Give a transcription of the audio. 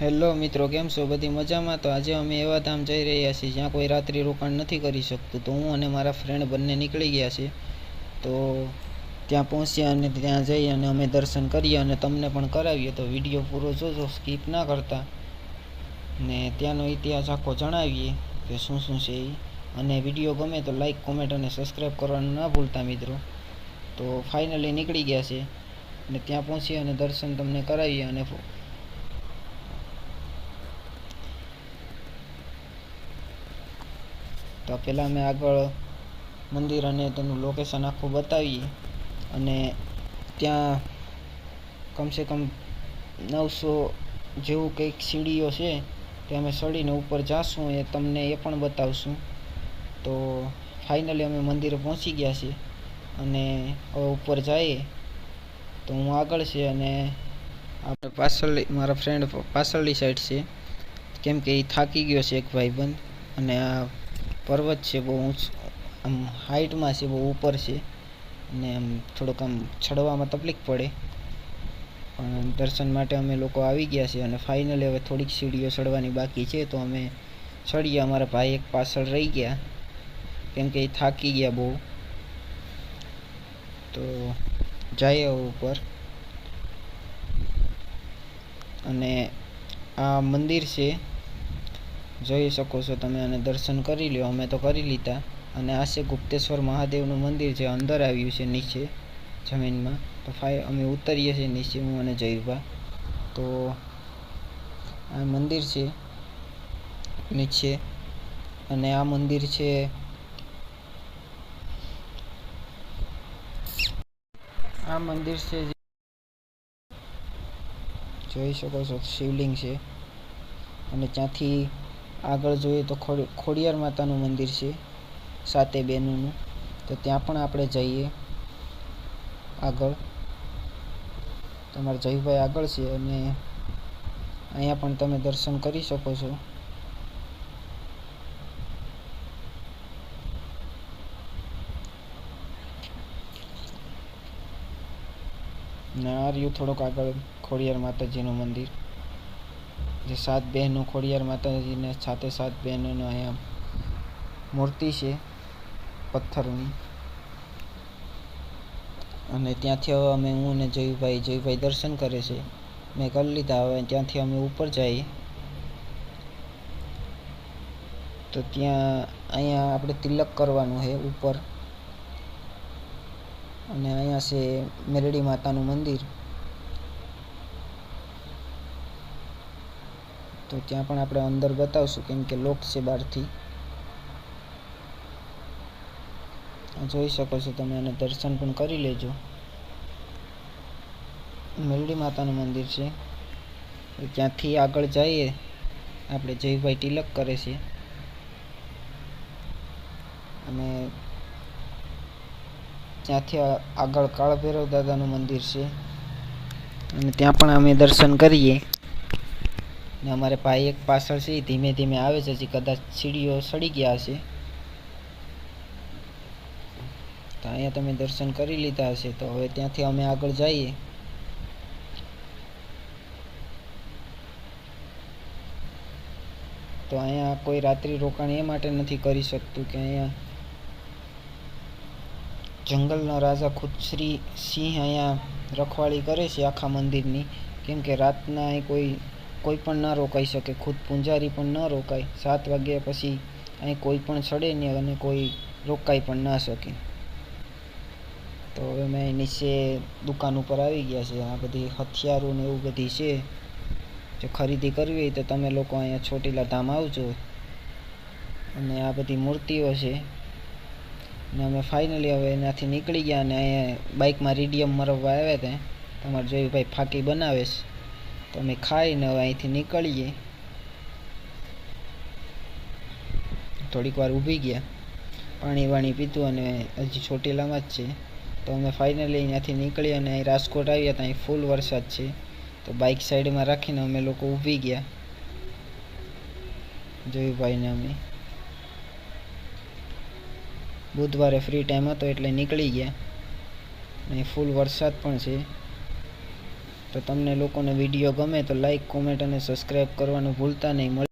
Hello મિત્રો, કેમ છો? બધી મજામાં? તો આજે અમે એવા ધામ જઈ રહ્યા છીએ, જ્યાં કોઈ રાત્રિ રોકાણ નથી કરી શકતું. તો હું અને મારા ફ્રેન્ડ બંને નીકળી ગયા છે તો ત્યાં પહોંચ્યા અને ત્યાં જઈ અને અમે દર્શન કરીએ અને તમને પણ કરાવીએ તો વીડિયો પૂરો જોજો સ્કીપ ના કરતા. ને ત્યાંનો ઇતિહાસ આખો જણાવીએ કે શું શું છે એ અને વીડિયો ગમે તો લાઇક કોમેન્ટ અને સબસ્ક્રાઈબ કરવાનું ના ભૂલતા મિત્રો. તો ફાઇનલી નીકળી ગયા છે અને ત્યાં પહોંચી અને દર્શન તમને કરાવીએ અને તો પહેલાં અમે આગળ મંદિર અને તેનું લોકેશન આખું બતાવીએ. અને ત્યાં કમસે કમ નવસો જેવું કંઈક સીડીઓ છે, તે અમે ચડીને ઉપર જાશું એ તમને એ પણ બતાવશું. તો ફાઇનલી અમે મંદિરે પહોંચી ગયા છીએ અને હવે ઉપર જઈએ. તો હું આગળ છે અને આપણે પાછળ મારા ફ્રેન્ડ પાછળની સાઈડ છે. કેમ કે એ થાકી ગયો છે એક ભાઈબંધ અને આ પર્વત છે, બહુ ઊંચ, આમ હાઈટમાં છે, બહુ ઉપર છે. અને આમ થોડુંક આમ ચડવામાં તકલીફ પડે. પણ દર્શન માટે અમે લોકો આવી ગયા છે અને ફાઇનલી હવે થોડીક સીડીઓ ચડવાની બાકી છે, તો અમે ચડીએ. અમારા ભાઈ એક પાછળ રહી ગયા. કેમ કે એ થાકી ગયા બહુ. તો જઈએ ઉપર. અને આ મંદિર છે જોઈ શકો છો તમે અને દર્શન કરી લ્યો, અમે તો કરી લીધા. અને આ છે ગુપ્તેશ્વર મહાદેવનું મંદિર જે અંદર આવ્યું છે નીચે જમીનમાં. તો ફાઈ, અમે ઉતરીએ છીએ નીચે, હું અને જયુભા. તો આ મંદિર છે નીચે. અને આ મંદિર છે આ મંદિર છે જોઈ શકો છો શિવલિંગ છે. અને ત્યાંથી આગળ જોઈએ તો ખોડ- ખોડિયાર માતાનું મંદિર છે, સાતે બહેનોનું તો ત્યાં પણ આપણે જઈએ આગળ. તમારા જયભાઈ આગળ છે અને અહીંયા પણ તમે દર્શન કરી શકો છો. ને આ રહ્યું થોડુંક આગળ ખોડિયાર માતાજીનું મંદિર. સાત બહેનો ખોડિયાર માતાજીને સાથે સાત બહેનોનો અહીંયા મૂર્તિ છે, પથ્થરની. અને ત્યાંથી હવે અમે હું અને જયુભાઈ જયુભાઈ દર્શન કરે છે. મેં કરી લીધા, હવે ત્યાંથી અમે ઉપર જઈએ. તો ત્યાં અહીંયા આપણે તિલક કરવાનું છે ઉપર. અને અહીંયા છે મેરડી માતાનું મંદિર. તો ત્યાં પણ આપણે અંદર બતાવશું કેમ કે લોક છે બહારથી. જોઈ શકો છો તમે એને દર્શન પણ કરી લેજો. મેરડી માતાનું મંદિર છે. ત્યાંથી આગળ જઈએ, આપણે જયભાઈ તિલક કરે છે. અને ત્યાંથી આગળ કાળભૈરવ દાદાનું મંદિર છે. અને ત્યાં પણ અમે દર્શન કરીએ. ને અમારે ભાઈ એક પાછળ છે ધીમે ધીમે આવે છે, હજી કદાચ સીડીઓ સડી ગયા હશે. તો અહીંયા તમે દર્શન કરી લીધા હશે, તો હવે ત્યાંથી અમે આગળ જઈએ. તો અહીંયા કોઈ રાત્રિ રોકાણ એ માટે નથી કરી શકતું કે અહીંયા જંગલનો રાજા ખુદશ્રી સિંહ અહીંયા રખવાળી કરે છે આખા મંદિરની. કેમ કે રાતના કોઈ કોઈ પણ ના રોકાઈ શકે, ખુદ પૂંજારી પણ ન રોકાય. સાત વાગ્યા પછી અહીં કોઈ પણ ચડે નહીં અને કોઈ રોકાઈ પણ ના શકે. તો હવે મેં નીચે દુકાન ઉપર આવી ગયા છે. આ બધી હથિયારો ને એવું બધી છે. જો ખરીદી કરવી હોય તો તમે લોકો અહીંયા ચોટીલા ધામ આવજો. અને આ બધી મૂર્તિઓ છે. ને અમે ફાઇનલી હવે એનાથી નીકળી ગયા અને અહીંયા બાઇકમાં રીડિયમ મરવવા આવ્યા હતા. તમારે જોયું ભાઈ, ફાકી બનાવે છે. તો અમે ખાઈને હવે અહીંથી નીકળીએ. થોડીક વાર ઊભી ગયા. પાણી વાણી પીધું અને હજી ચોટીલામાં જ છે. તો અમે ફાઇનલી અહીંયાથી નીકળી અને અહીં રાજકોટ આવ્યા ત્યાં અહીં ફૂલ વરસાદ છે. તો બાઇક સાઈડમાં રાખીને અમે લોકો ઊભી ગયા. જોયું ભાઈને અમે. બુધવારે ફ્રી ટાઈમ હતો એટલે નીકળી ગયા. અને ફૂલ વરસાદ પણ છે. તો તમને લોકોને વીડિયો ગમે તો લાઇક કોમેન્ટ અને સબસ્ક્રાઈબ કરવાનું ભૂલતા નહીં.